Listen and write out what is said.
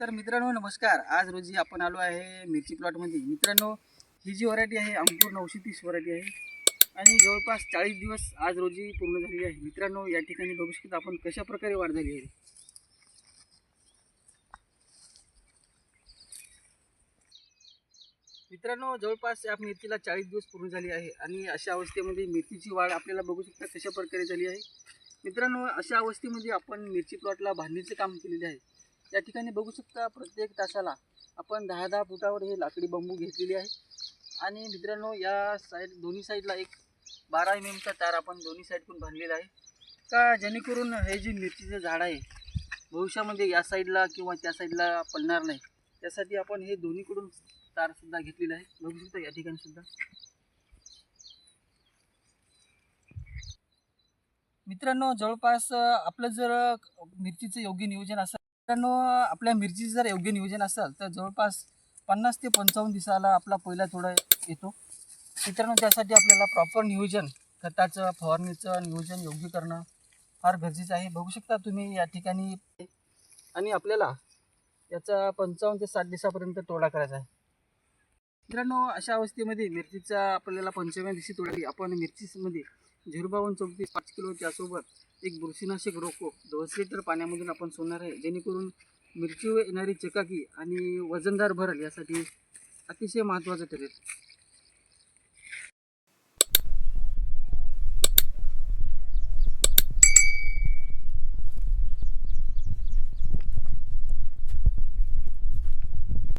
तर मित्रांनो नमस्कार. आज रोजी आपण आलो आहे मिरची प्लॉटमध्ये. मित्रांनो ही जी व्हरायटी आहे अंकुर नऊशे तीस व्हरायटी आहे. आणि जवळपास चाळीस दिवस आज रोजी पूर्ण झालेली आहे. मित्रांनो या ठिकाणी बघू शकता आपण कशा प्रकारे वाढ झाली आहे. मित्रांनो जवळपास या मिरचीला चाळीस दिवस पूर्ण झाली आहे. आणि अशा अवस्थेमध्ये मिरचीची वाढ आपल्याला बघू शकता कशा प्रकारे झाली आहे? मित्रांनो अशा अवस्थेमध्ये आपण मिरची प्लॉटला बांधणीचे काम केलेले आहे. या ठिकाणी बघू शकता प्रत्येक तासाला आपण दहा दहा फुटावर हे लाकडी बांबू घेतलेली आहे. आणि मित्रांनो या साईड दोन्ही साईडला एक बारा एम एमचा तार आपण दोन्ही साईडकडून बांधलेला आहे. का जेणेकरून हे जे मिरचीचं झाड आहे भविष्यामध्ये या साईडला किंवा त्या साईडला पडणार नाही. त्यासाठी आपण हे दोन्हीकडून तारसुद्धा घेतलेलं आहे. बघू शकता या ठिकाणी सुद्धा. मित्रांनो जवळपास आपलं जर मिरचीचं योग्य नियोजन असं मित्रांनो आपल्या मिरचीचं जर योग्य नियोजन असेल तर जवळपास पन्नास ते पंचावन्न दिवसाला आपला पहिला थोडा येतो. मित्रांनो त्यासाठी आपल्याला प्रॉपर नियोजन खताचं फवारणीचं नियोजन योग्य करणं फार गरजेचं आहे. बघू शकता तुम्ही या ठिकाणी. आणि आपल्याला याचा पंचावन्न ते साठ दिवसापर्यंत तोडा करायचा आहे. मित्रांनो अशा अवस्थेमध्ये मिरचीचा आपल्याला पंचावन्न दिवशी तोडली आपण मिरचीमध्ये झिरो चौतीस पाच किलो त्यासोबत एक बुरशीनाशक रोको दोनशे लिटर पाण्यामधून आपण सोडणार आहे. जेणेकरून मिरचीवर येणारी चकाकी आणि वजनदार भरल यासाठी अतिशय महत्त्वाचं ठरेल.